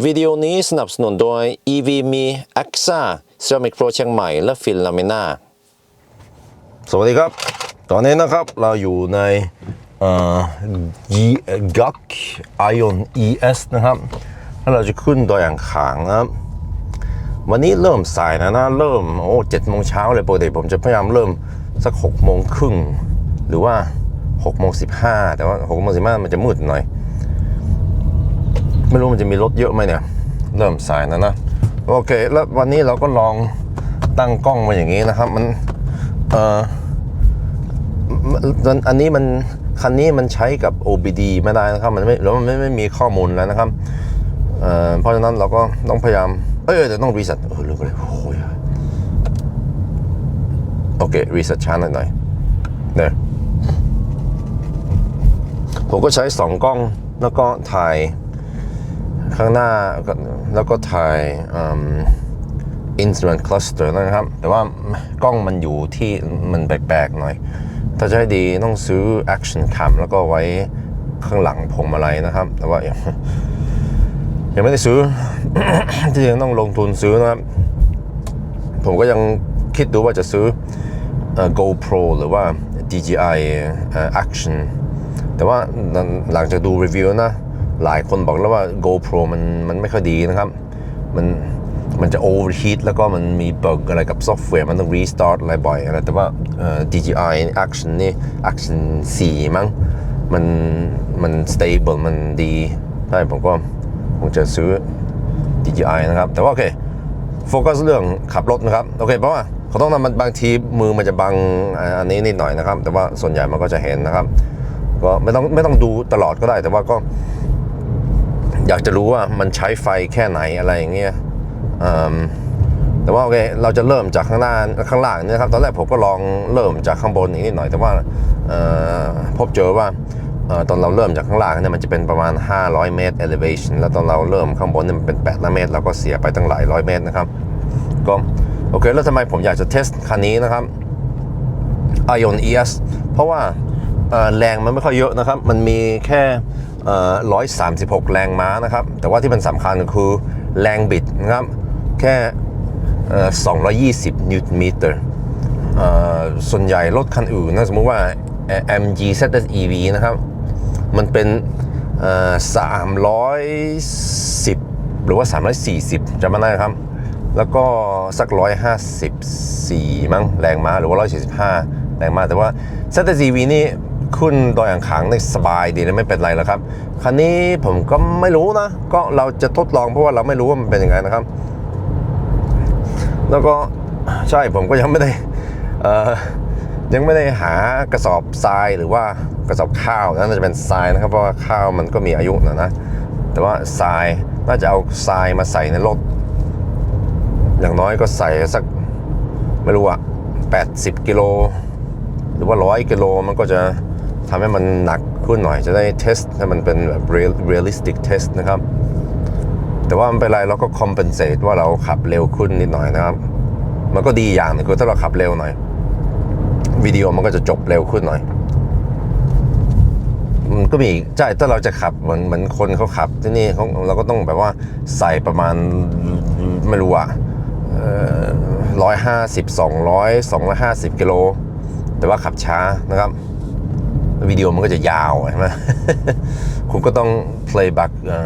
วิดีโอนี้สนับสนุนโดย EV มี AXA Ceramic Pro เชียงใหม่ และฟินลามิน่าสวัสดีครับ ตอนนี้นะครับเราอยู่ในเอ่อ GUC Ion ES นะครับแล้วเราจะขึ้นดอยอ่างขางนะครับ วันนี้เริ่มสายนะนะเริ่มโอ้เจ็ดโมงเช้าเลยปกติผมจะพยายามเริ่มสักหกโมงครึ่งหรือว่าหกโมงสิบห้าแต่ว่าหกโมงสิบห้ามันจะมืดหน่อย ไม่รู้มันจะมีรถเยอะไหมเนี่ย เริ่มสายนะนะ โอเค แล้ววันนี้เราก็ลองตั้งกล้องมาอย่างนี้นะครับ มันเอ่อมันอันนี้มันคันนี้มันใช้กับ OBD ไม่ได้นะครับ มันไม่แล้วมันไม่ไม่มีข้อมูลแล้วนะครับเอ่อเพราะฉะนั้นเราก็ต้องพยายาม เอ้ยเดี๋ยวต้องรีเซ็ตเออลืมไปเลยโอ้ยโอเครีเซ็ตช้าหน่อยหน่อยเนี่ยผมก็ใช้สองกล้องแล้วก็ถ่าย ข้างหน้าแล้วก็ถ่ายอืม instrument cluster นะครับ แต่ว่ากล้องมันอยู่ที่มันแปลกๆหน่อย ถ้าจะให้ดีต้องซื้อ action cam แล้วก็ไว้ข้างหลังพวงมาลัยนะครับ แต่ว่ายังยังไม่ได้ซื้อ ที่ยังต้องลงทุนซื้อนะครับ ผมก็ยังคิดดูว่าจะซื้อ GoPro หรือว่า DJI เอ่อ Action แต่ว่าหลังจากดูรีวิวนะ หลายคนบอกแล้วว่า GoPro มันมันไม่ค่อยดีนะครับ มันมันจะ overheat แล้วก็มันมีบั๊กอะไรกับซอฟต์แวร์มันต้อง restart อะไรบ่อยอะไรแต่ว่า DJI Action นี่ Action 4 มั้งมันมัน stable มันดีใช่ผมก็คงจะซื้อ DJI นะครับ แต่ว่าโอเค โฟกัสเรื่องขับรถนะครับ โอเคเพราะว่าเขาต้องนำมันบางทีมือมันจะบังอันนี้นิดหน่อยนะครับ แต่ว่าส่วนใหญ่มันก็จะเห็นนะครับ ก็ไม่ต้องไม่ต้องดูตลอดก็ได้ แต่ว่าก็ อยากจะรู้ว่ามันใช้ไฟแค่ไหนอะไรอย่างเงี้ยแต่ว่าโอเคเราจะเริ่มจากข้างหน้าข้างล่างเนี่ยนะครับตอนแรกผมก็ลองเริ่มจากข้างบนอีกนิดหน่อย แต่ว่าพบเจอว่าตอนเราเริ่มจากข้างล่างเนี่ยมันจะเป็นประมาณ 500 เมตร elevation แล้วตอนเราเริ่มข้างบนเนี่ยมันเป็น800เมตรเราก็เสียไปตั้งหลายร้อยเมตรนะครับก็โอเคแล้วทำไมผมอยากจะเทสคันนี้นะครับ Ion ES เพราะว่าแรงมันไม่ค่อยเยอะนะครับ มันมีแค่ 136 แรงม้านะครับ แต่ว่าที่มันสำคัญก็คือแรงบิดนะครับ แค่เอ่อ220 นิวตันเมตรส่วนใหญ่รถคันอื่นนะสมมุติว่า MG ZS EV นะครับ มันเป็นเอ่อ310 หรือว่า 340จำไม่ได้ครับ แล้วก็สัก 154 มั้งแรงม้าหรือว่า 145 แรงม้าแต่ว่า ZTV นี่ ขึ้นดอยอ่างขางได้สบายดีนะไม่เป็นไรแล้วครับ คันนี้ผมก็ไม่รู้นะ ก็เราจะทดลองเพราะว่าเราไม่รู้ว่ามันเป็นยังไงนะครับ แล้วก็ใช่ผมก็ยังไม่ได้อ่อยังไม่ได้หากระสอบทรายหรือว่ากระสอบข้าวนะน่าจะเป็นทรายนะครับเพราะว่าข้าวมันก็มีอายุนะนะ แต่ว่าทรายน่าจะเอาทรายมาใส่ในรถอย่างน้อยก็ใส่สักไม่รู้อะ80 กิโล หรือว่า 100 กิโลมันก็จะ ทำให้มันหนักขึ้นหน่อยจะได้เทสให้มันเป็นแบบ real- realistic test นะครับ แต่ว่าไม่เป็นไรเราก็ compensate ว่าเราขับเร็วขึ้นนิดหน่อยนะครับ มันก็ดีอย่างนึงคือถ้าเราขับเร็วหน่อยวิดีโอมันก็จะจบเร็วขึ้นหน่อย มันก็มีใช่ถ้าเราจะขับเหมือนเหมือนคนเขาขับที่นี่เขาเราก็ต้องแบบว่าใส่ประมาณไม่รู้อะร้อยห้าสิบสองร้อยสองร้อยห้าสิบกิโล แต่ว่าขับช้านะครับ วิดีโอมันก็จะยาวใช่ไหมคุณก็ต้อง playback เอ่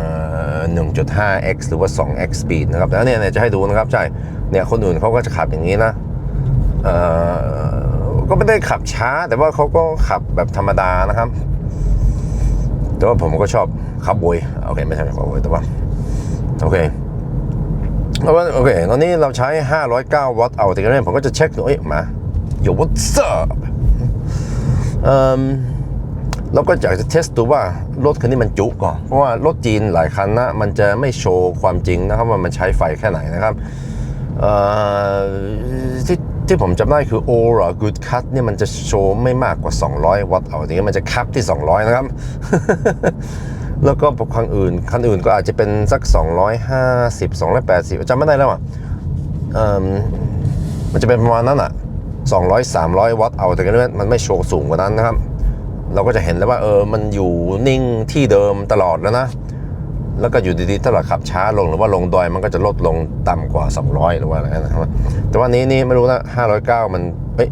อ 1.5x หรือว่า 2x speed นะครับแต่เนี่ยเนี่ยจะให้ดูนะครับ ใช่ เนี่ยคนอื่นเขาก็จะขับอย่างนี้นะเอ่อก็ไม่ได้ขับช้า แต่ว่าเขาก็ขับแบบธรรมดานะครับ แต่ว่าผมก็ชอบขับโวยโอเค ไม่ใช่ขับโวยแต่ว่าโอเคแล้วว่าโอเค ตอนนี้เราใช้ 509 วัตต์เอาแต่ก็เนี่ยผมก็จะเช็คดูเอ้ยมา Yo what's up เเราก็อยากจะเทสดูว่ารถคันนี้มันจุก่อน เพราะว่ารถจีนหลายคันนะ มันจะไม่โชว์ความจริงนะครับว่ามันใช้ไฟแค่ไหนนะครับที่ที่ผมจำได้คือ Aura Good Cut เนี่ยมันจะโชว์ไม่มากกว่า 200 วัตต์เอาอย่างนี้มันจะคับที่ 200 นะครับ แล้วก็คันอื่น คันอื่นก็อาจจะเป็นสัก 250 280จำไม่ได้แล้วอะมันจะเป็นประมาณนั้นอะ200 300 วัตต์เอาแต่ก็เนี่ยมันไม่โชว์สูงกว่านั้นนะครับ เราก็จะเห็นแล้วว่าเออมันอยู่นิ่งที่เดิมตลอดแล้วนะ แล้วก็อยู่ดีๆถ้าเราขับช้าลงหรือว่าลงดอยมันก็จะลดลงต่ำกว่า 200 หรือว่าอะไรนะครับแต่ว่านี้นี่ไม่รู้นะ509 มันเอ้ย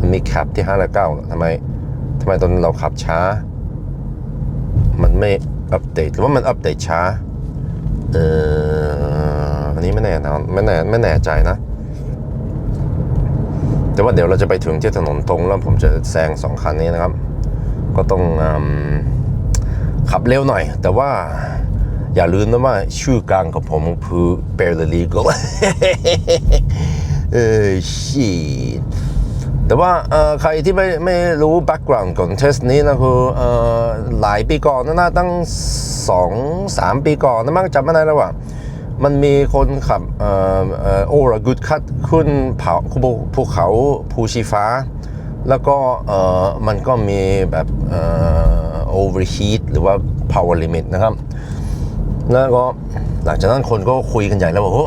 มันมีแคปที่509ทำไมทำไมตอนเราขับช้า มันไม่อัปเดตหรือว่ามันอัปเดตช้าเอออันนี้ไม่แน่นะไม่แน่ไม่แน่ใจนะแต่ว่าเดี๋ยวเราจะไปถึงที่ถนนตรงแล้วผมจะแซงสองคันนี้นะครับ ก็ต้องอขับเร็วหน่อย แต่ว่าอย่าลืมนะว่าชื่อกลางของผมคือ barely legal เออชีแต่ว่าใครที่ไม่ไม่รู้ background ของเทสนี้นะคือหลายปีก่อนนะนะตั้งสองสามปีก่อนนะมั้งจำไม่ได้แล้วว่ามันมีคนขับโอรากุดคัดขึ้นเผาภูเขาภูชีฟ้า แล้วก็เอ่อมันก็มีแบบเออ overheat หรือว่า power limit นะครับ แล้วก็หลังจากนั้นคนก็คุยกันใหญ่แล้วว่าโอ้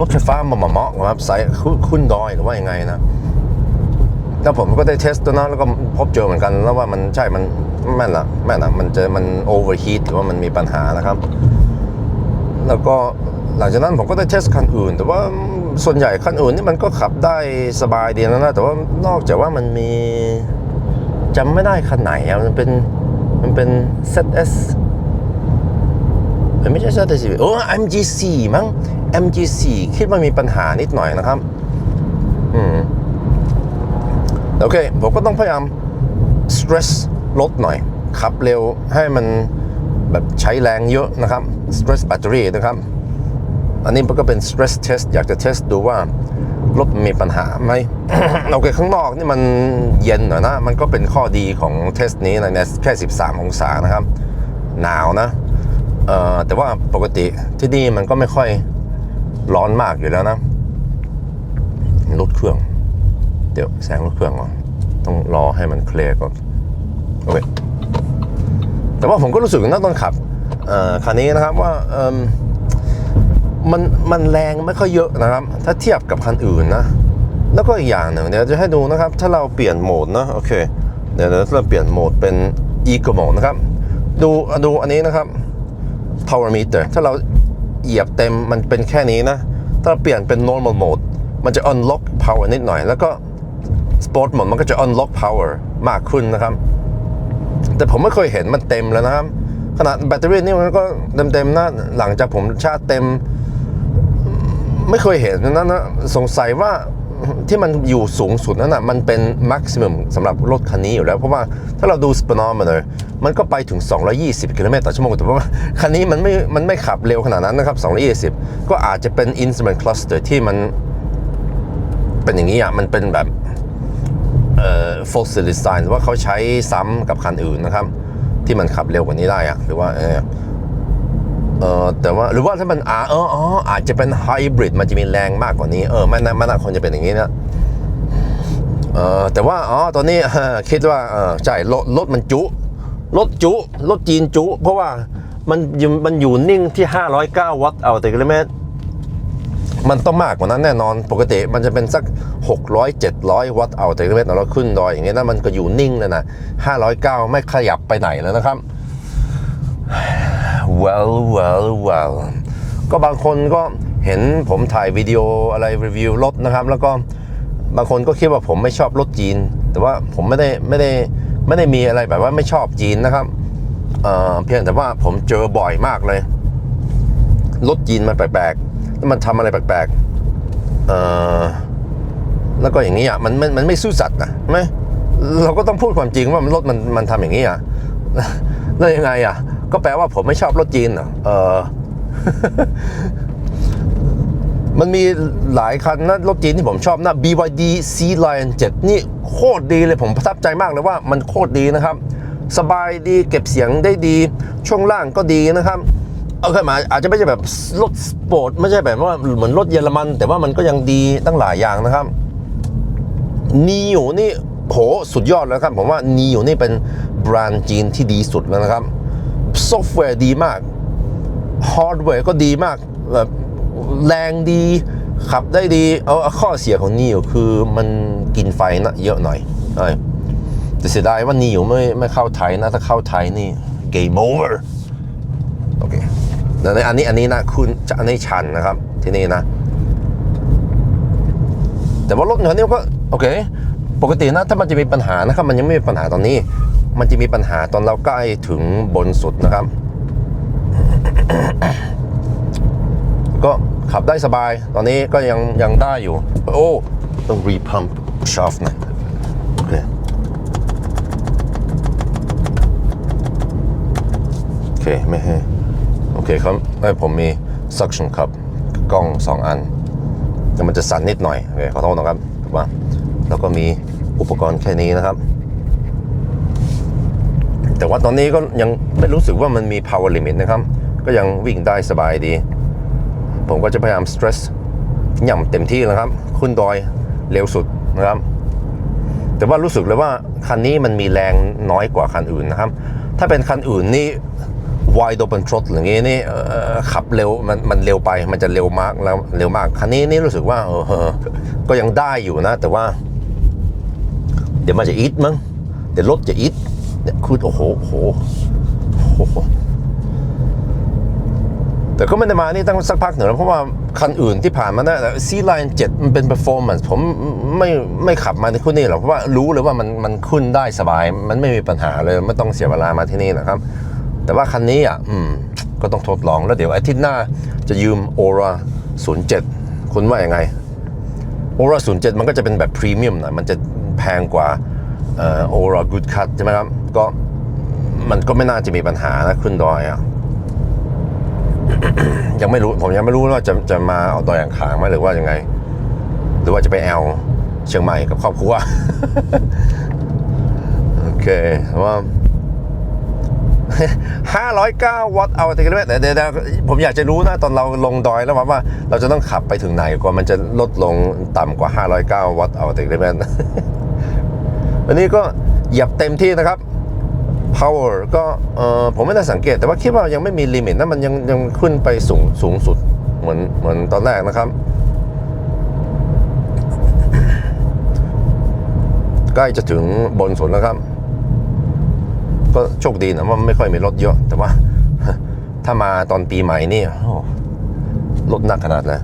รถไฟฟ้ามาเหมาะครับสายขึ้นขึ้นดอยหรือว่ายังไงนะแล้วผมก็ได้เทสตัวนั้นแล้วก็พบเจอเหมือนกันแล้วว่ามันใช่มันแม่นละแม่นละมันเจอมัน overheat หรือว่ามันมีปัญหานะครับ แล้วก็ หลังจากนั้นผมก็ได้เทสคันอื่น แต่ว่าส่วนใหญ่คันอื่นนี่มันก็ขับได้สบายดีนะนะแต่ว่านอกจากว่ามันมีจำไม่ได้คันไหนอะมันเป็นมันเป็น ZS เอ้ยไม่ใช่ ZS โอ้ MG4 มั้ง MG4 คิดว่ามีปัญหานิดหน่อยนะครับอืมโอเค ผมก็ต้องพยายาม stress ลดหน่อย ขับเร็วให้มันแบบใช้แรงเยอะนะครับ stress battery นะครับ อันนี้มันก็เป็น stress test อยากจะ test ดูว่ารถมีปัญหาไหมโอเคข้างนอกนี่มันเย็นหน่อยนะ มันก็เป็นข้อดีของเทสนี้นะเนี่ยแค่ 13 องศานะครับ หนาวนะแต่ว่าปกติที่นี่มันก็ไม่ค่อยร้อนมากอยู่แล้วนะรถเครื่อง เดี๋ยวแซงรถเครื่องก่อนต้องรอให้มันเคลียร์ก่อนโอเคแต่ว่าผมก็รู้สึกนะตอนขับคันนี้นะครับว่า มันมันแรงไม่ค่อยเยอะนะครับ ถ้าเทียบกับคันอื่นนะ แล้วก็อีกอย่างหนึ่งเดี๋ยวจะให้ดูนะครับ ถ้าเราเปลี่ยนโหมดนะโอเคเดี๋ยวเราเปลี่ยนโหมดเป็น Eco Mode นะครับ ดูดูอันนี้นะครับ power meter ถ้าเราเหยียบเต็มมันเป็นแค่นี้นะ ถ้าเราเปลี่ยนเป็น normal mode มันจะ unlock power นิดหน่อย แล้วก็ sport mode มันก็จะ unlock power มากขึ้นนะครับ แต่ผมไม่เคยเห็นมันเต็มแล้วนะครับ ขนาดแบตเตอรี่นี่มันก็เต็มๆนะหลังจากผมชาร์จเต็ม ไม่เคยเห็นนะนะสงสัยว่าที่มันอยู่สูงสุดนั่นนะมันเป็น maximum สำหรับรถคันนี้อยู่แล้ว เพราะว่าถ้าเราดู speedometer มันก็ไปถึง 220 กิโลเมตรต่อชั่วโมงแต่ว่าคันนี้มันไม่มันไม่ขับเร็วขนาดนั้นนะครับ 220 ก็อาจจะเป็น instrument cluster ที่มันเป็นอย่างนี้อะมันเป็นแบบเอ่อ fossil design หรือว่าเขาใช้ซ้ำกับคันอื่นนะครับ ที่มันขับเร็วกว่านี้ได้อะหรือว่าเออ เออแต่ว่าหรือว่าถ้ามันอาเอออ๋ออาจจะเป็นไฮบริดมันจะมีแรงมากกว่านี้ เออไม่น่าไม่น่าควรจะเป็นอย่างนี้นะเออแต่ว่าอ๋อตอนนี้คิดว่าเออใช่รถรถมันจุรถจุรถจีนจุ เพราะว่ามันมันอยู่นิ่งที่ 509 วัตต์เอาต่อกิโลเมตรมันต้องมากกว่านั้นแน่นอนปกติมันจะเป็นสัก 600 700 วัตต์เอาต่อกิโลเมตรเราขึ้นดอยอย่างเงี้ยนะมันก็อยู่นิ่งเลยนะ509 ไม่ขยับไปไหนแล้วนะครับ well well well ก็บางคนก็เห็นผมถ่ายวิดีโออะไรรีวิวรถนะครับ แล้วก็บางคนก็คิดว่าผมไม่ชอบรถจีน แต่ว่าผมไม่ได้ไม่ได้ไม่ได้มีอะไรแบบว่าไม่ชอบจีนนะครับเเพียงแต่ว่าผมเจอบ่อยมากเลยรถจีนมันแปลกๆแล้วมันทำอะไรแปลกๆเออแล้วก็อย่างนี้อะมันมันมันไม่ซื่อสัตย์นะไหมเราก็ต้องพูดความจริงว่ามันรถมันมันทำอย่างนี้อะแล้วยังไงอะ ก็แปลว่าผมไม่ชอบรถจีนเหรอเออมันมีหลายคันนะรถจีนที่ผมชอบนะ BYD Sea Lion 7นี่โคตรดีเลยผมประทับใจมากเลยว่ามันโคตรดีนะครับ สบายดีเก็บเสียงได้ดี ช่วงล่างก็ดีนะครับ เอาขึ้นมาอาจจะไม่ใช่แบบรถสปอร์ตไม่ใช่แบบว่าเหมือนรถเยอรมัน แต่ว่ามันก็ยังดีตั้งหลายอย่างนะครับนีโอนี่โหสุดยอดแล้วครับ ผมว่านีโอนี่เป็นแบรนด์จีนที่ดีสุดแล้วนะครับ ซอฟต์แวร์ดีมากฮาร์ดแวร์ก็ดีมากแบบแรงดีขับได้ดีเอาเอข้อเสียของนีโอคือมันกินไฟนะเยอะหน่อยใช่แต่เสียดายว่านีโอไม่ไม่เข้าไทยนะถ้าเข้าไทยนี่ game over โอเคแล้วอันนี้อันนี้นะคุณจะอันนี้ชันนะครับที่นี่นะ แต่ว่ารถคันนี้ก็โอเค ปกตินะถ้ามันจะมีปัญหานะครับมันยังไม่มีปัญหาตอนนี้ มันจะมีปัญหาตอนเราใกล้ถึงบนสุดนะครับ ก็ขับได้สบาย ตอนนี้ก็ยังยังได้อยู่ โอ้ ต้องรีพัมชาฟหน่อยโอเคโอเค ไม่ให้โอเคครับไอ้ผมมี suction cup กล้องสองอันแต่มันจะสั่นนิดหน่อยโอเคขอโทษนะครับว่าแล้วก็มีอุปกรณ์แค่นี้นะครับ แต่ว่าตอนนี้ก็ยังไม่รู้สึกว่ามันมี power limit นะครับ ก็ยังวิ่งได้สบายดี ผมก็จะพยายาม stress ย่ำเต็มที่นะครับ ขึ้นดอยเร็วสุดนะครับ แต่ว่ารู้สึกเลยว่าคันนี้มันมีแรงน้อยกว่าคันอื่นนะครับ ถ้าเป็นคันอื่นนี่ wide open trot อย่างงี้นี่ขับเร็วมันมันเร็วไปมันจะเร็วมากแล้วเร็วมาก คันนี้นี่รู้สึกว่าเออก็ยังได้อยู่นะ แต่ว่า เดี๋ยวมันจะอิดมั้งเดี๋ยวรถจะอิด คือโอ้โหโอ้โหโห แต่ก็ไม่ได้มานี่ตั้งสักพักหนึ่งแล้วเพราะว่าคันอื่นที่ผ่านมาเนี่ยซีไลน์7มันเป็น performance ผมไม่ไม่ขับมาที่คุณนี่หรอกเพราะว่ารู้เลยว่ามันมันขึ้นได้สบาย มันไม่มีปัญหาเลยไม่ต้องเสียเวลามาที่นี่นะครับ แต่ว่าคันนี้อะอืมก็ต้องทดลองแล้วเดี๋ยวอาทิตย์หน้าจะยืม Aura 07คุณว่ายังไง Aura 07มันก็จะเป็นแบบพรีเมียมหน่อยมันจะแพงกว่า เอ่อ Aura Good Cut ใช่ไหมครับก็มันก็ไม่น่าจะมีปัญหานะขึ้นดอยอะยังไม่รู้ผมยังไม่รู้ว่าจะจะมาเอาดอยอ่างขางไหมหรือว่ายังไง หรือว่าจะไปแอลเชียงใหม่กับครอบครัวโอเคว่า509วัตต์เอาติกิโลเมตรเดี๋ยวเดี๋ยวเดี๋ยวผมอยากจะรู้นะตอนเราลงดอยแล้วว่าว่า เราจะต้องขับไปถึงไหนกว่ามันจะลดลงต่ำกว่า509วัตต์เอาติกิโลเม วันนี้ก็เหยียบเต็มที่นะครับ power ก็ผมไม่ได้สังเกตแต่ว่าคิดว่ายังไม่มีลิมิตนะมันยังยังขึ้นไปสูงสูงสุดเหมือนเหมือนตอนแรกนะครับ ใกล้จะถึงบนสุดแล้วครับ ก็โชคดีนะว่าไม่ค่อยมีรถเยอะ แต่ว่า ถ้ามาตอนปีใหม่นี่รถหนักขนาดนะ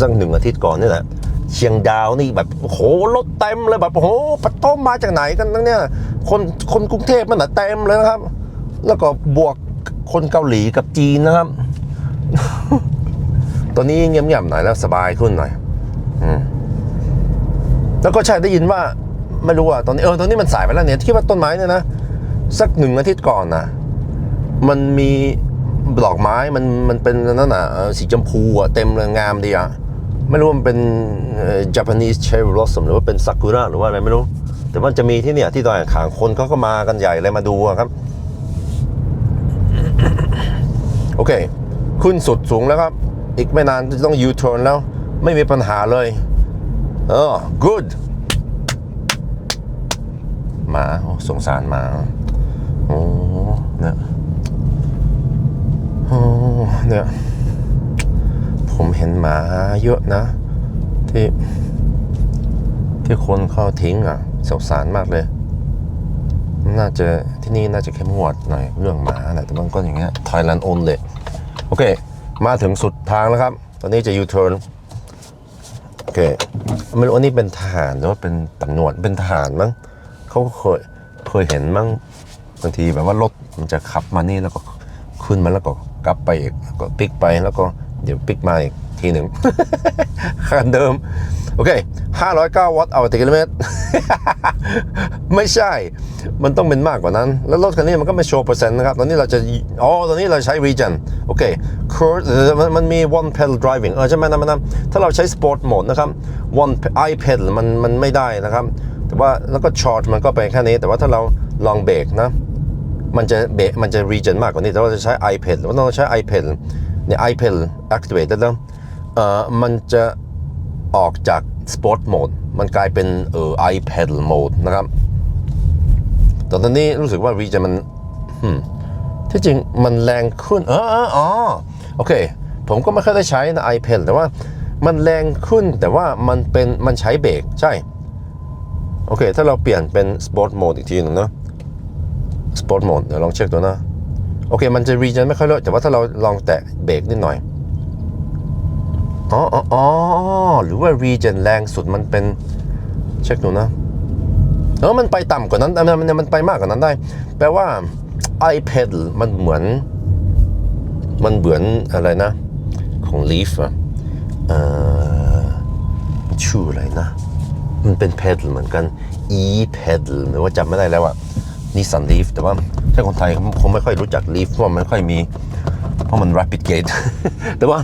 สักหนึ่งอาทิตย์ก่อนนี่แหละ เชียงดาวนี่แบบโหรถเต็มเลยแบบโอ้โหปะโต้มมาจากไหนกันทั้งเนี่ย คนคนกรุงเทพมันน่ะเต็มเลยนะครับ แล้วก็บวกคนเกาหลีกับจีนนะครับ ตอนนี้เงียบๆหน่อยแล้วสบายขึ้นหน่อยอืมแล้วก็ใช่ได้ยินว่าไม่รู้อะตอนนี้เออตอนนี้มันสายไปแล้วเนี่ยที่ว่าต้นไม้เนี่ยนะสักหนึ่งอาทิตย์ก่อนนะมันมีดอกไม้มันมันเป็นนั่นน่ะสีชมพูอะเต็มเลยงามดีอะ ไม่รู้ว่ามันเป็น Japanese cherry blossom หรือว่าเป็นซากุระหรือว่าอะไรไม่รู้ แต่ว่าจะมีที่เนี่ยที่ดอยอ่างขางคนเขาก็มากันใหญ่เลยมาดูครับ โอเค ขึ้นสุดสูงแล้วครับ อีกไม่นานจะต้อง U-turn แล้ว ไม่มีปัญหาเลย เออ good หมาสงสารหมาโอ้เนี่ยโอ้เนี่ย ผมเห็นหมาเยอะนะ ที่ที่คนเขาทิ้งอะสงสารมากเลย น่าจะที่นี่น่าจะเข้มงวดหน่อยเรื่องหมานะแต่มันก็อย่างเงี้ย Thailand only โอเค มาถึงสุดทางแล้วครับ ตอนนี้จะ U-turn โอเคไม่รู้อันนี้เป็นทหารหรือว่าเป็นตำรวจเป็นทหารมั้งเขาก็เคยเคยเห็นมั้งบางทีแบบว่ารถมันจะขับมานี่แล้วก็ขึ้นมาแล้วก็กลับไปอีกแล้วก็ปิกไปแล้วก็ เดี๋ยวปิกมาอีกทีหนึ่งคันเดิม โอเค 509 วัตต์เอาต่อกิโลเมตร ไม่ใช่ มันต้องเป็นมากกว่านั้น แล้วรถคันนี้มันก็ไม่โชว์เปอร์เซ็นต์นะครับ ตอนนี้เราจะ อ๋อ ตอนนี้เราใช้ region โอเค cruise มันมันมี one pedal driving เออใช่ไหมนะมันนะถ้าเราใช้ sport mode นะครับ one i pedal มันมันไม่ได้นะครับ แต่ว่าแล้วก็ charge มันก็ไปแค่นี้ แต่ว่าถ้าเราลองเบรกนะ มันจะเบรกมันจะ region มากกว่านี้ แต่ว่าจะใช้ iPad หรือว่าเราใช้ iPad เนี่ย iPad activate แล้วเอ่อมันจะออกจาก sport mode มันกลายเป็นเอ่อ iPad mode นะครับแต่ตอนนี้รู้สึกว่า region มันที่จริงมันแรงขึ้นเออเอออ๋อโอเค ผมก็ไม่ค่อยได้ใช้นะ iPad แต่ว่ามันแรงขึ้นแต่ว่ามันเป็นมันใช้เบรกใช่ โอเค ถ้าเราเปลี่ยนเป็น Sport Mode อีกทีหนึ่งเนาะ Sport Mode เดี๋ยวลองเช็คดูนะ โอเค มันจะ regen ไม่ค่อยเยอะแต่ว่าถ้าเราลองแตะเบรกนิดหน่อยอ๋ออ๋อหรือว่า regen แรงสุดมันเป็นเช็คดูนะเออมันไปต่ำกว่านั้นมันมันมันไปมากกว่านั้นได้ แปลว่า iPad มันเหมือน มันเหมือนอะไรนะ ของ Leaf อะเออชื่ออะไรนะ มันเป็น pedal เหมือนกัน e pedal หรือว่าจำไม่ได้แล้วอะ นิสสัน Leaf แต่ว่าถ้าคนไทยคงไม่ค่อยรู้จัก Leaf เพราะมันไม่ค่อยมี เพราะมัน rapid gate แต่ว่า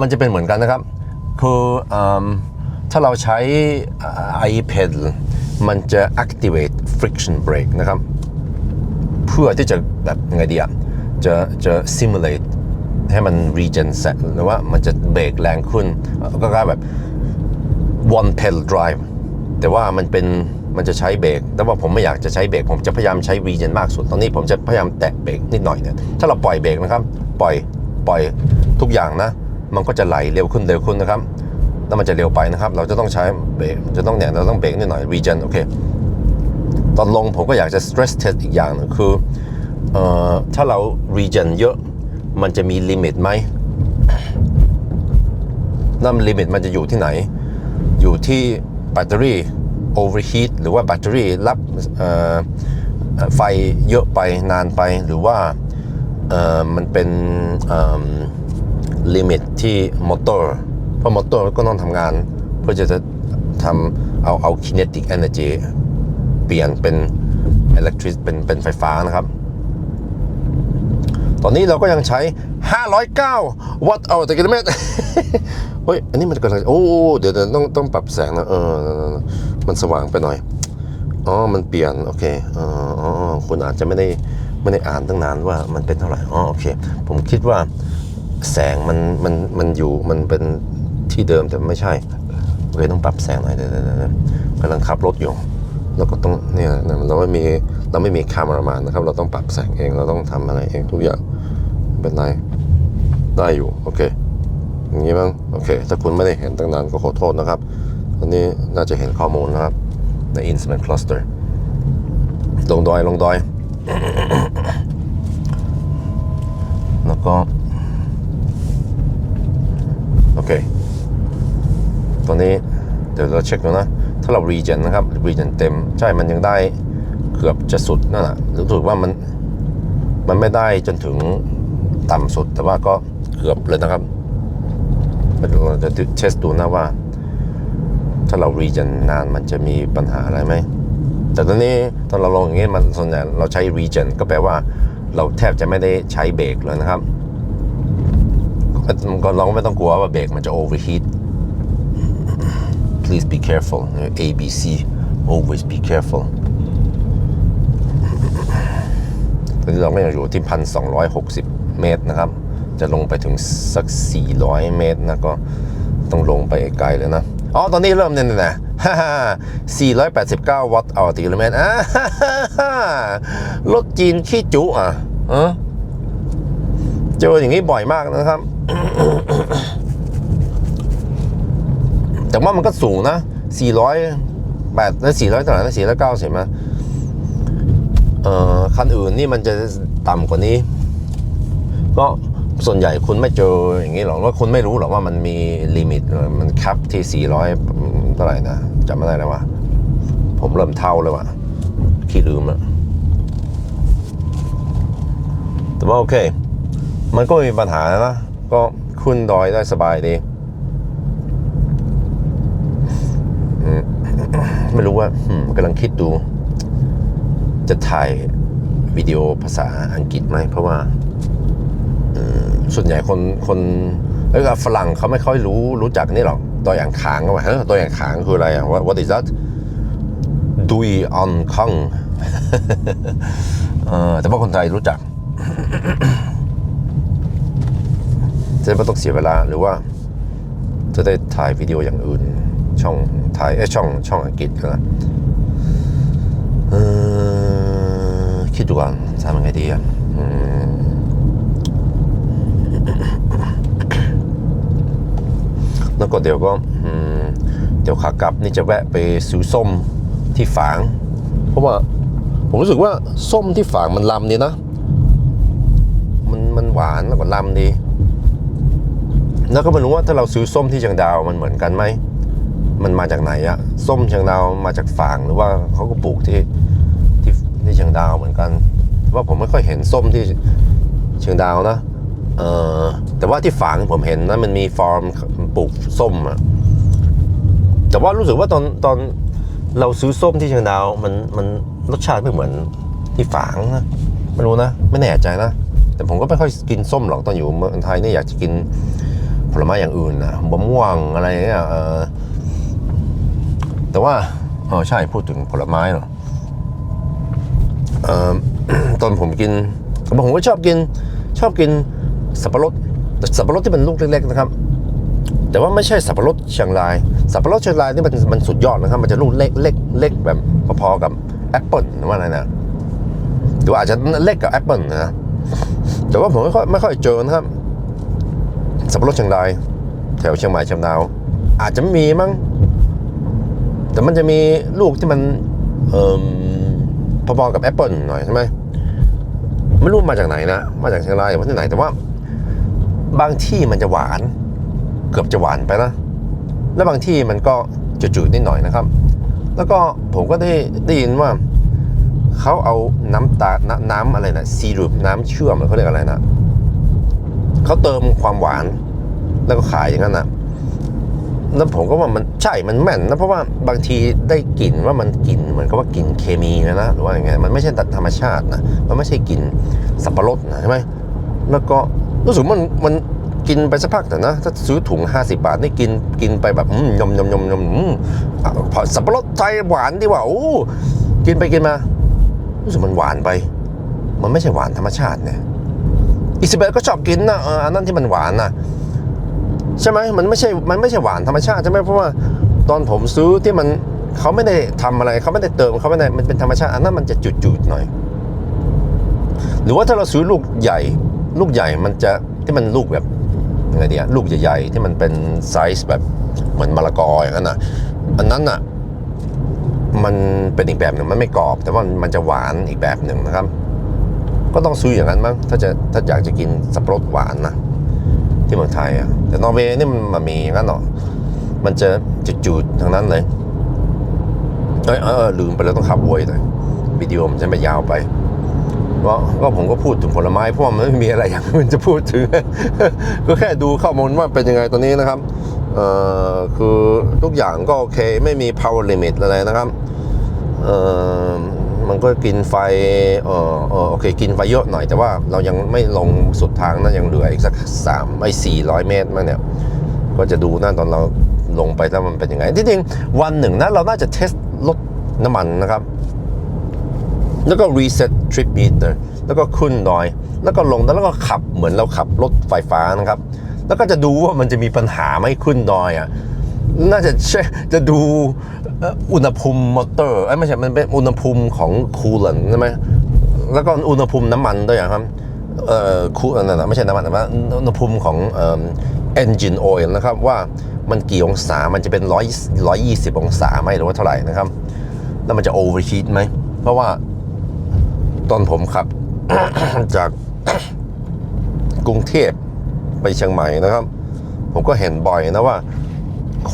มันจะเป็นเหมือนกันนะครับ คืออถ้าเราใช้เอ่อ iPad มันจะ activate friction brake นะครับ เพื่อที่จะแบบยังไงดีอะจะจะ simulate ให้มัน regen set หรือว่ามันจะเบรกแรงขึ้น ก็กลายแบบ one pedal drive แต่ว่ามันเป็น มันจะใช้เบรก แต่ว่าผมไม่อยากจะใช้เบรก ผมจะพยายามใช้ regen มากสุด ตอนนี้ผมจะพยายามแตะเบรกนิดหน่อยเนี่ย ถ้าเราปล่อยเบรกนะครับ ปล่อย ปล่อยทุกอย่างนะ มันก็จะไหลเร็วขึ้นเร็วขึ้นนะครับ แล้วมันจะเร็วไปนะครับ เราจะต้องใช้เบรก จะต้องเนี่ยเราต้องเบรกนิดหน่อย regen โอเค ตอนลงผมก็อยากจะ stress test อีกอย่างหนึงคือเอ่อถ้าเรา regen เยอะ มันจะมีลิมิตไหมนั่นลิมิตมันจะอยู่ที่ไหน อยู่ที่แบตเตอรี่ overheat หรือว่าแบตเตอรี่รับไฟเยอะไปนานไปหรือว่ามันเป็นลิมิตที่มอเตอร์เพราะมอเตอร์ก็ต้องทำงานเพื่อจะจะทำเอาเอา kinetic energy เปลี่ยนเป็น electric เป็นเป็นไฟฟ้านะครับ ตอนนี้เราก็ยังใช้ 509 วัตต์เอาต่อกิโลเมตรเฮ้ย อันนี้มันกำลังโอ้ เดี๋ยวต้องต้องปรับแสงนะ เออ มันสว่างไปหน่อย อ๋อ มันเปลี่ยน โอเค อ๋ออคุณอาจจะไม่ได้ไม่ได้อ่านตั้งนานว่ามันเป็นเท่าไหร่ อ๋อ โอเค ผมคิดว่าแสงมันมันมันอยู่มันเป็นที่เดิมแต่ไม่ใช่โอเคต้องปรับแสงหน่อยเดี๋ยวเดี๋ยวกำลังขับรถอยู่ แล้วก็ต้องเนี่ยเราไม่มี เราไม่มีคาเมราแมนนะครับ เราต้องปรับแสงเอง เราต้องทำอะไรเองทุกอย่างเป็นไรได้อยู่ โอเค อย่างนี้บ้างโอเค ถ้าคุณไม่ได้เห็นตั้งนานก็ขอโทษนะครับอันนี้น่าจะเห็นข้อมูลนะครับ ใน Instrument Cluster ลงดอย ลงดอย แล้วก็ โอเค ตอนนี้เดี๋ยวเราเช็คดูนะ ถ้าเรา regen นะครับ regen เต็ม ใช่ มันยังได้ กือบจะสุดนั่นแหละรู้สึกว่ามันมันไม่ได้จนถึงต่ำสุด แต่ว่าก็เกือบเลยนะครับเราจะเทสดูนะว่า ถ้าเรา regen นานมันจะมีปัญหาอะไรไหมแต่ตอนนี้ตอนเราลงอย่างนี้มันส่วนใหญ่เราใช้ regen ก็แปลว่า เราแทบจะไม่ได้ใช้เบรกเลยนะครับก็ก็เราก็ไม่ต้องกลัวว่าเบรกมันจะ overheat please be careful A B C always be careful ตอนนี้เราก็ยังอยู่ที่พันสองเมตรนะครับ จะลงไปถึงสัก 400 เมตรนะก็ต้องลงไปไกลเลยนะ อ๋อ ตอนนี้เริ่มเนี่ยนะ489 วัตต์ต่อกิโลเมตรอ่าฮ่าฮ่าฮ่ารถจีนขี้จุอะเออเจออย่างนี้บ่อยมากนะครับ แต่ว่ามันก็สูงนะ 400 8แล้ว400เท่าไหร่นะ490นะเอ่อ คันอื่นนี่มันจะต่ำกว่านี้ ก็ส่วนใหญ่คุณไม่เจออย่างนี้หรอกว่าคุณไม่รู้หรอกว่ามันมีลิมิตมันแคปที่ 400 เท่าไหร่นะจำไม่ได้แล้วว่าผมเริ่มเท่าเลยว่ะขี้ลืมแล้วแต่ว่าโอเค มันก็ไม่มีปัญหานะก็ขึ้นดอยได้สบายดีไม่รู้ว่ากำลังคิดดู จะถ่ายวิดีโอภาษาอังกฤษไหมเพราะว่าส่วนใหญ่คนคนเอ้ยฝรั่งเขาไม่ค่อยรู้รู้จักนี่หรอกตัวอย่างขางก็ว่าเฮ้ยตัวอย่างขางคืออะไรอะ what is that ดุยออนคังแต่ว่าคนไทยรู้จักจะไม่ต้องเสียเวลาหรือว่าจะได้ถ่ายวิดีโออย่างอื่น ช่องถ่ายเอ้ช่องช่องอังกฤษนะเออ คิดดูก่อนทำยังไงดีอะแล้วก็เดี๋ยวก็เดี๋ยวขากลับนี่จะแวะไปซื้อส้มที่ฝาง เพราะว่าผมรู้สึกว่าส้มที่ฝางมันลำดีนะมันหวานแล้วก็ลำดี แล้วก็ไม่รู้ว่าถ้าเราซื้อส้มที่เชียงดาวมันเหมือนกันไหม มันมาจากไหนอะส้มเชียงดาวมาจากฝางหรือว่าเขาก็ปลูกที่ ที่เชียงดาวเหมือนกัน ว่าผมไม่ค่อยเห็นส้มที่เชียงดาวนะเออแต่ว่าที่ฝางผมเห็นนะมันมีฟาร์มปลูกส้มอะแต่ว่ารู้สึกว่าตอนตอนเราซื้อส้มที่เชียงดาวมันมันรสชาติไม่เหมือนที่ฝางนะไม่รู้นะ ไม่แน่ใจนะ แต่ผมก็ไม่ค่อยกินส้มหรอกตอนอยู่เมืองไทยเนี่ยอยากจะกินผลไม้อย่างอื่นนะมะม่วงอะไรเนี่ยเออแต่ว่าเออใช่พูดถึงผลไม้เนาะเอ่อ ตอนผมกินผมก็ชอบกินชอบกินสับปะรดสับปะรดที่เป็นลูกเล็กๆนะครับ แต่ว่าไม่ใช่สับปะรดเชียงราย สับปะรดเชียงรายนี่มันมันสุดยอดนะครับ มันจะลูกเล็กเล็กเล็กแบบพอๆกับแอปเปิลหรือว่าอะไรนะหรือว่าอาจจะเล็กกับแอปเปิลนะแต่ว่าผมไม่ค่อยไม่ค่อยเจอนะครับสับปะรดเชียงราย แถวเชียงใหม่เชียงดาว อาจจะไม่มีมั้งแต่มันจะมีลูกที่มันเอ่อ พอๆกับแอปเปิลหน่อยใช่ไหมไม่รู้มาจากไหนนะ มาจากเชียงรายหรือว่าที่ไหนแต่ว่า บางที่มันจะหวาน เกือบจะหวานไปนะ แล้วบางที่มันก็จืดๆนิดหน่อยนะครับ แล้วก็ผมก็ได้ได้ยินว่าเขาเอาน้ำตาลนน้ำอะไรนะซีรุปน้ำเชื่อมเขาเรียกอะไรนะเขาเติมความหวาน แล้วก็ขายอย่างนั้นนะ แล้วผมก็ว่ามันใช่มันแม่นนะเพราะว่าบางทีได้กลิ่นว่ามันกลิ่นเหมือนกับว่ากลิ่นเคมีนะนะหรือว่าอย่างไงมันไม่ใช่ธรรมชาตินะมันไม่ใช่กลิ่นสับปะรดนะใช่ไหมแล้วก็รู้สึกมันมันกินไปสักพักแต่นะ ถ้าซื้อถุง 50 บาทนี่กินกินไปแบบยมยมยมยมอือะพอสับปะรดไทยหวานดีว่าโอ้กินไปกินมา รู้สึกมันหวานไป มันไม่ใช่หวานธรรมชาติเนี่ยอิสเบลก็ชอบกินนะอออันนั้นที่มันหวานนะ ใช่ไหมมันไม่ใช่มันไม่ใช่หวานธรรมชาติใช่ไหมเพราะว่าตอนผมซื้อที่มันเขาไม่ได้ทำอะไรเขาไม่ได้เติมเขาไม่ได้มันเป็นธรรมชาติอันนั้นมันจะจืดๆหน่อย หรือว่าถ้าเราซื้อลูกใหญ่ ลูกใหญ่มันจะที่มันลูกแบบยังไงดีอะลูกใหญ่ๆที่มันเป็นไซส์แบบเหมือนมะละกออย่างนั้นนะอันนั้นน่ะมันเป็นอีกแบบหนึ่งมันไม่กรอบ แต่ว่ามันจะหวานอีกแบบหนึ่งนะครับ ก็ต้องซื้ออย่างนั้นมั้งถ้าจะถ้าอยากจะกินสับปะรดหวานนะ ที่เมืองไทยอะแต่นอร์เวย์นี่มันมามีอย่างนั้นหรอมันจะจืดๆทั้งนั้นเลยเออเออลืมไปแล้วต้องขับวยเลยวิดีโอมันจะไม่ยาวไปก็ก็ผมก็พูดถึงผลไม้เพราะว่ามันไม่มีอะไรอย่างอื่นจะพูดถึง ก็แค่ดูข้อมูลว่าเป็นยังไงตอนนี้นะครับเอ่อคือทุกอย่างก็โอเค ไม่มี power limit อะไรนะครับเอ่อ มันก็กินไฟเออเออโอเค กินไฟเยอะหน่อยแต่ว่าเรายังไม่ลงสุดทางนะยังเหลืออีกสักสามไม่สี่ร้อยเมตรมั้งเนี่ย ก็จะดูนะตอนเราลงไปแล้วมันเป็นยังไงที่จริงวันหนึ่งนะเราน่าจะเทสลดน้ำมันนะครับ แล้วก็ reset trip meter แล้วก็ขึ้นดอย แล้วก็ลงแล้วก็ขับเหมือนเราขับรถไฟฟ้านะครับ แล้วก็จะดูว่ามันจะมีปัญหาไหมขึ้นดอยอะ น่าจะเช็คจะดูอุณหภูมิมอเตอร์ไม่ใช่มันเป็นอุณหภูมิของคูลเลนใช่ไหมแล้วก็อุณหภูมิน้ำมันด้วยครับเอ่อคูลนั่นนะไม่ใช่น้ำมันแต่ว่าอุณหภูมิของเอ่อ engine oil นะครับว่ามันกี่องศามันจะเป็นร้อยร้อยยี่สิบองศาไหมหรือว่าเท่าไหร่นะครับ แล้วมันจะ overheat ไหม เพราะว่าตอนผมขับ จากกรุงเทพไปเชียงใหม่นะครับ ผมก็เห็นบ่อยนะว่า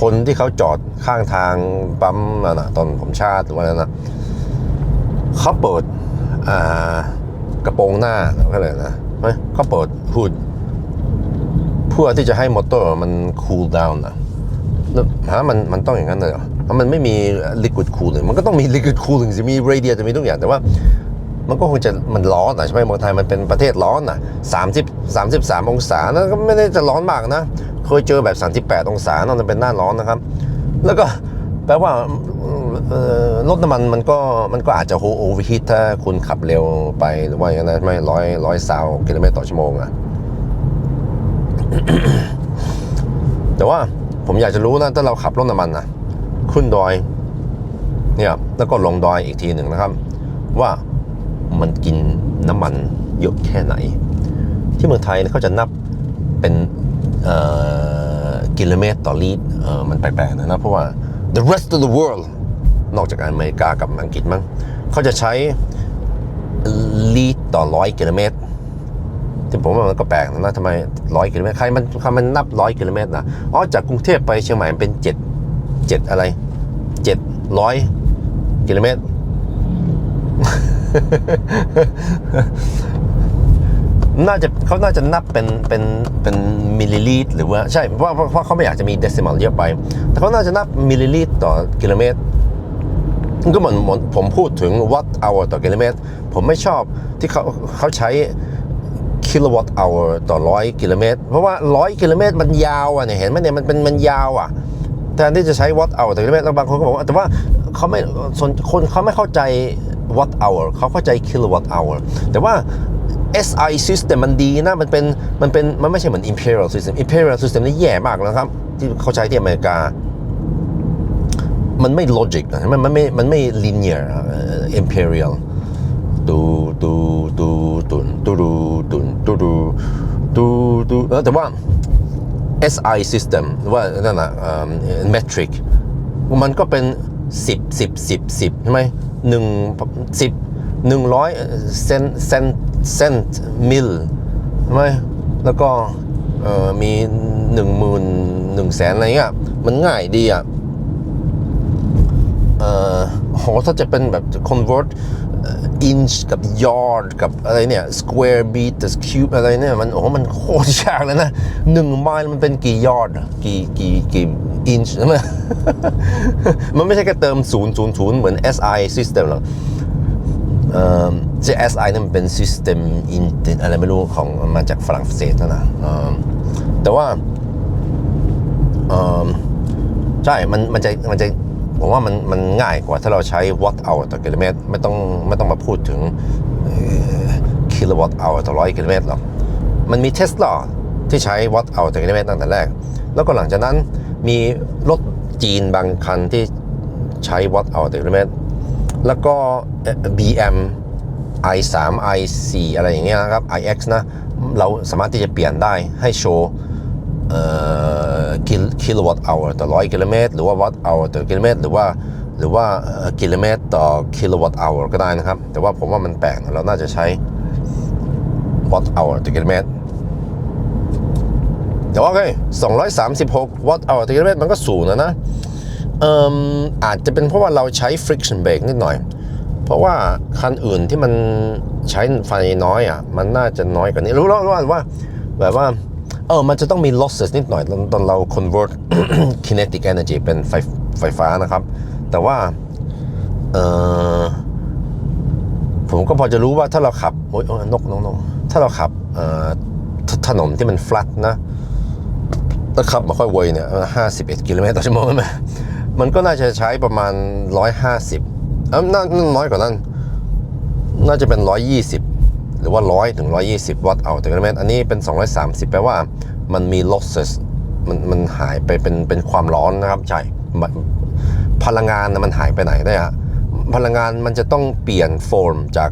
คนที่เขาจอดข้างทางปั๊มนั่นะตอนผมชาติหรือว่านั้นนะเขาเปิดกระโปรงหน้าก็เลยนะเขาเปิดพูดเพื่อที่จะให้มอเตอร์มัน cool down นะฮะมันมันต้องอย่างนั้นเลยเหรอเพราะมันไม่มี liquid cooling มันก็ต้องมี liquid cooling จะมี radiator จะมีทุกอย่างแต่ว่ามันก็คงจะมันร้อนอะใช่ไหมเมืองไทยมันเป็นประเทศร้อนอะ30 33องศานะก็ไม่ได้จะร้อนมากนะ เคยเจอแบบ 38 องศานั่นเป็นหน้าร้อนนะครับ แล้วก็แปลว่ารถน้ำมันมันก็มันก็อาจจะโอเวอร์ฮีทถ้าคุณขับเร็วไปหรือว่าอย่างนั้นไม่ร้อยร้อยซาวกิโลเมตรต่อชั่วโมงอะแต่ว่าผมอยากจะรู้นะถ้าเราขับรถน้ำมันนะขึ้นดอยเนี่ยแล้วก็ลงดอยอีกทีหนึ่งนะครับ ว่ามันกินน้ำมันเยอะแค่ไหน ที่เมืองไทยเขาจะนับเป็น กิโลเมตรต่อลิตรมันแปลกๆนะนะเพราะว่า the rest of the world นอกจากอเมริกากับอังกฤษมั้งเขาจะใช้ลิตรต่อร้อยกิโลเมตรที่ผมว่ามันก็แปลกนะทำไมร้อยกิโลเมตรใครมันใครมันนับร้อยกิโลเมตรนะอ๋อจากกรุงเทพไปเชียงใหม่เป็นเจ็ดเจ็ดอะไรเจ็ดร้อยกิโลเมตร น่าจะเขาน่าจะนับเป็นเป็นเป็นมิลลิลิตรหรือว่าใช่เพราะเพราะเขาไม่อยากจะมีเดซิมัลเยอะไป แต่เขาน่าจะนับมิลลิลิตรต่อกิโลเมตรก็เหมือนเหมือนผมพูดถึงวัตต์เอาต่อกิโลเมตร ผมไม่ชอบที่เขาเขาใช้กิโลวัตต์เอาต่อร้อยกิโลเมตร เพราะว่าร้อยกิโลเมตรมันยาวอะเนี่ยเห็นไหมเนี่ยมันเป็นมันยาวอะแทนที่จะใช้วัตต์เอาต่อกิโลเมตรแล้วบางคนก็บอกว่าแต่ว่าเขาไม่ส่วนคนเขาไม่เข้าใจวัตต์เอาเขาเข้าใจกิโลวัตต์เอาแต่ว่า SI system มันดีนะ มันเป็น มันเป็น มันไม่ใช่เหมือน imperial system imperial system นี่แย่มากนะครับ ที่เขาใช้ที่อเมริกา มันไม่ logic นะมันมันไม่ มันไม่ linear อะเอ่อ imperial ดูดูดูตุนดูดูตุนดูดูดูดูแล้วแต่ว่า SI system หรือว่านั่นนะ metric มันก็เป็น 10 10 10 10ใช่ไหมหนึ่งสิบหนึ่งร้อยเซนเซน เซนต์มิลใช่ไหมแล้วก็มีหนึ่งหมื่นหนึ่งแสนอะไรเงี้ยมันง่ายดีอะเออโหถ้าจะเป็นแบบ convert inch กับ yard กับอะไรเนี่ย square meters cube อะไรเนี่ย มันโอ้โหมันโคตรยากเลยนะหนึ่งไมล์มันเป็นกี่ yard กี่กี่กี่ inch ใช่ไหมมันไม่ใช่แค่เติม 0 0 0 เหมือน SI system หรอก เออ JSI นั่นเป็น system in อะไรไม่รู้ของมาจากฝรั่งเศสนะนะเออแต่ว่าเออใช่ มันมันจะมันจะผมว่ามันมันง่ายกว่าถ้าเราใช้วัตต์เอาต่อกิโลเมตรไม่ต้องไม่ต้องมาพูดถึงกิโลวัตต์เอาต่อร้อยกิโลเมตรหรอกมันมีเทสลาที่ใช้วัตต์เอาต่อกิโลเมตรตั้งแต่แรก แล้วก็หลังจากนั้นมีรถจีนบางคันที่ใช้วัตต์เอาต่อกิโลเมตร แล้วก็เอ่อ BM i3 i4 อะไรอย่างเงี้ยนะครับ iX นะ เราสามารถที่จะเปลี่ยนได้ให้โชว์เอ่อกิโลกิโลวัตต์เอาต่อร้อยกิโลเมตรหรือว่าวัตต์เอาต่อกิโลเมตรหรือว่าหรือว่ากิโลเมตรต่อกิโลวัตต์เอาก็ได้นะครับ แต่ว่าผมว่ามันแปลกเราน่าจะใช้วัตต์เอาต่อกิโลเมตรแต่ว่าโอเค236 วัตต์เอาต่อกิโลเมตรมันก็สูงนะนะ เอ่มอาจจะเป็นเพราะว่าเราใช้ friction brake นิดหน่อย เพราะว่าคันอื่นที่มันใช้ไฟน้อยอะ มันน่าจะน้อยกว่านี้ รู้แล้วว่าว่า แบบว่า เออ มันจะต้องมี losses นิดหน่อย ตอนเรา convert kinetic energy เป็นไฟไฟฟ้านะครับ แต่ว่า เออผมก็พอจะรู้ว่าถ้าเราขับโอ๊ยนกนกนกถ้าเราขับเออถถนนที่มัน flat นะถ้าขับมาค่อยเวยเนี่ยห้าสิบเอ็ดกิโลเมตรต่อชั่วโมงใช่ไหม มันก็น่าจะใช้ประมาณร้อยห้าสิบเออน่าน่าน้อยกว่านั้น น่าจะเป็นร้อยยี่สิบหรือว่าร้อยถึงร้อยยี่สิบวัตต์เอาต่กิโลเมอันนี้เป็นสองร้อยสามสิบแปลว่ามันมี losses มันมันหายไปเป็นเป็นความร้อนนะครับใช่มันพลังงานมันหายไปไหนได้อะพลังงานมันจะต้องเปลี่ยนโฟมจาก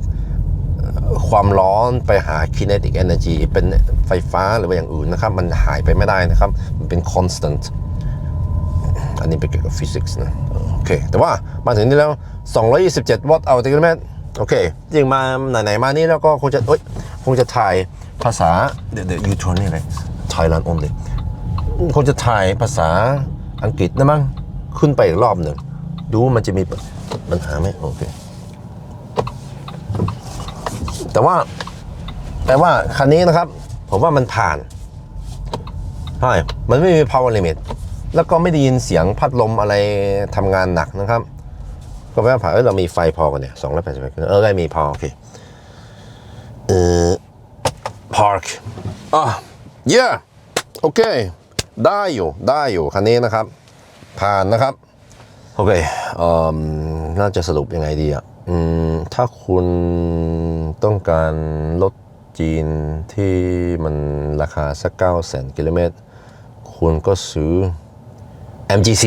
ความร้อนไปหา kinetic energy เป็นไฟฟ้าหรือว่าอย่างอื่นนะครับ มันหายไปไม่ได้นะครับ มันเป็น constant อันนี้เป็นเกี่ยวกับฟิสิกส์นะโอเค แต่ว่ามาถึงนี่แล้ว 227 วัตต์เอาต่อกิโลเมตรโอเคจริงมาไหนๆมานี่แล้วก็คงจะเอ้ยคงจะถ่ายภาษาเดี๋ยวเดี๋ยวยูทูนนี่อะไร Thailand only คงจะถ่ายภาษาอังกฤษนะมั้งขึ้นไปอีกรอบหนึ่งดูว่ามันจะมีปัญหาไหมโอเคแต่ว่าแต่ว่าคันนี้นะครับ ผมว่ามันผ่านใช่มันไม่มี power limit แล้วก็ไม่ได้ยินเสียงพัดลมอะไรทำงานหนักนะครับ ก็แปลว่าผ่านเรามีไฟพอกันเนี่ยสองร้อยแปดสิบเออได้มีพอโอเคเออ park อะ yeah โอเค ได้อยู่ได้อยู่คันนี้นะครับ ผ่านนะครับ โอเคเอ่อน่าจะสรุปยังไงดีอะอืมถ้าคุณต้องการรถจีนที่มันราคาสักเก้าแสนกิโลเมตร คุณก็ซื้อ MGC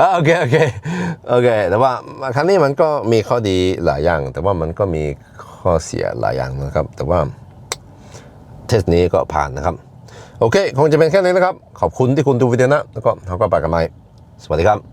อะโอเคโอเคโอเค แต่ว่าครั้งนี้มันก็มีข้อดีหลายอย่าง แต่ว่ามันก็มีข้อเสียหลายอย่างนะครับ แต่ว่าเทสนี้ก็ผ่านนะครับ โอเค คงจะเป็นแค่นี้นะครับ ขอบคุณที่คุณดูวิดีโอนะ แล้วก็เขาก็ไปกันไหมสวัสดีครับ